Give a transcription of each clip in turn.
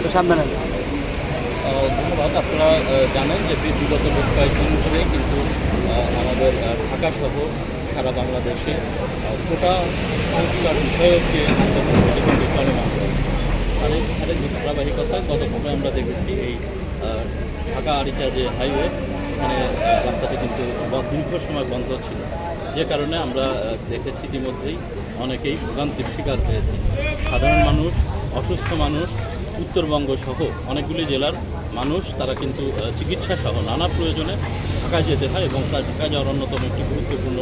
একটু ধন্যবাদ। আপনারা জানেন যে বিগত বেশ কয়েকদিন ধরে কিন্তু আমাদের ঢাকা সহ সারা বাংলাদেশে কোটা সংস্কার বিষয়কে আন্দোলন চলমান রয়েছে আর এই আর এই ধারাবাহিকতায় গতকালে আমরা দেখেছি এই ঢাকা আরিচা যে হাইওয়ে এখানে রাস্তাটি কিন্তু দীর্ঘ সময় বন্ধ ছিল। যে কারণে আমরা দেখেছি ইতিমধ্যেই অনেকেই ভোগান্তির শিকার হয়েছে সাধারণ মানুষ, অসুস্থ মানুষ উত্তরবঙ্গ সহ অনেকগুলি জেলার মানুষ তারা কিন্তু চিকিৎসা সহ নানা প্রয়োজনে ঢাকায় যেতে হয় এবং তার ঢাকায় যাওয়ার অন্যতম একটি গুরুত্বপূর্ণ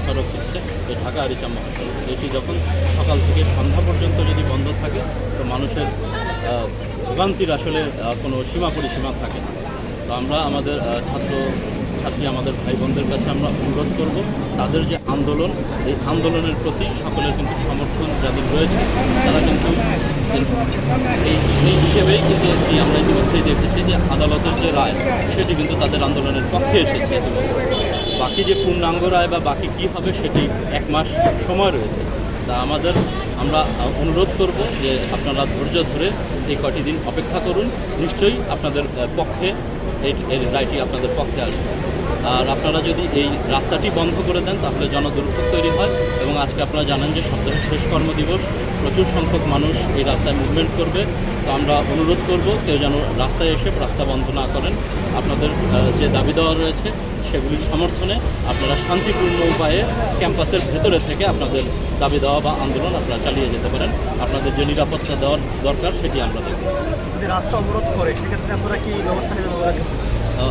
সড়ক হচ্ছে ঢাকা আরিচা মহাসড়ক। যেটি যখন সকাল থেকে সন্ধ্যা পর্যন্ত যদি বন্ধ থাকে, তো মানুষের ভোগান্তির আসলে কোনো সীমা পরিসীমা থাকে না। তো আমরা আমাদের ছাত্র ছাত্রী আমাদের ভাই বোনদের কাছে আমরা অনুরোধ করব, তাদের যে আন্দোলন, এই আন্দোলনের প্রতি সকলের কিন্তু সমর্থন যাদের রয়েছে, তারা কিন্তু এই এই হিসেবেই কিন্তু আমরা ইতিমধ্যেই দেখেছি যে আদালতের যে রায়, সেটি কিন্তু তাদের আন্দোলনের পক্ষে এসেছে। বাকি যে পূর্ণাঙ্গ রায় বা বাকি কী হবে সেটি এক মাস সময় রয়েছে। তা আমাদের আমরা অনুরোধ করব যে আপনারা ধৈর্য ধরে এই কটি দিন অপেক্ষা করুন। নিশ্চয়ই আপনাদের পক্ষে এর রায়টি আপনাদের পক্ষে আসবে। আর আপনারা যদি এই রাস্তাটি বন্ধ করে দেন, তাহলে জনদুর্ভোগ তৈরি হয় এবং আজকে আপনারা জানেন যে সপ্তাহের শেষ কর্ম দিবস প্রচুর সংখ্যক মানুষ এই রাস্তায় মুভমেন্ট করবে। তো আমরা অনুরোধ করব, কেউ যেন রাস্তায় এসে রাস্তা বন্ধ না করেন। আপনাদের যে দাবি দেওয়া রয়েছে সেগুলির সমর্থনে আপনারা শান্তিপূর্ণ উপায়ে ক্যাম্পাসের ভেতরে থেকে আপনাদের দাবি দেওয়া বা আন্দোলন আপনারা চালিয়ে যেতে পারেন। আপনাদের যে নিরাপত্তা দেওয়ার দরকার সেটি আমরা দেখব। রাস্তা অবরোধ করে সেক্ষেত্রে আপনারা কি ব্যবস্থা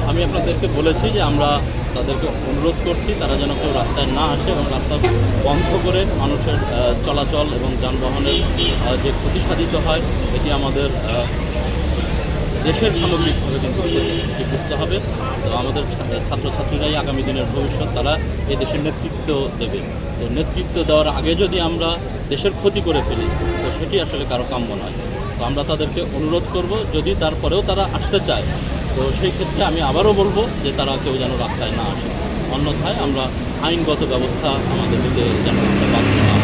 আমি আপনাদেরকে বলেছি যে আমরা তাদেরকে অনুরোধ করছি তারা যেন কেউ রাস্তায় না আসে এবং রাস্তা বন্ধ করে মানুষের চলাচল এবং যানবাহনের যে ক্ষতি সাধিত হয় এটি আমাদের দেশের সামগ্রিকভাবে কিন্তু এটি বুঝতে হবে। তো আমাদের ছাত্রছাত্রীরাই আগামী দিনের ভবিষ্যৎ, তারা এই দেশের নেতৃত্ব দেবে। তো নেতৃত্ব দেওয়ার আগে যদি আমরা দেশের ক্ষতি করে ফেলি, তো সেটি আসলে কারও কাম্য নয়। তো আমরা তাদেরকে অনুরোধ করব, যদি তারপরেও তারা আসতে চায়, তো সেই ক্ষেত্রে আমি আবারও বলব যে তারা কেউ যেন রাস্তায় না আসে। অন্যথায় আমরা আইনগত ব্যবস্থা আমাদের যেন বাধ্য না।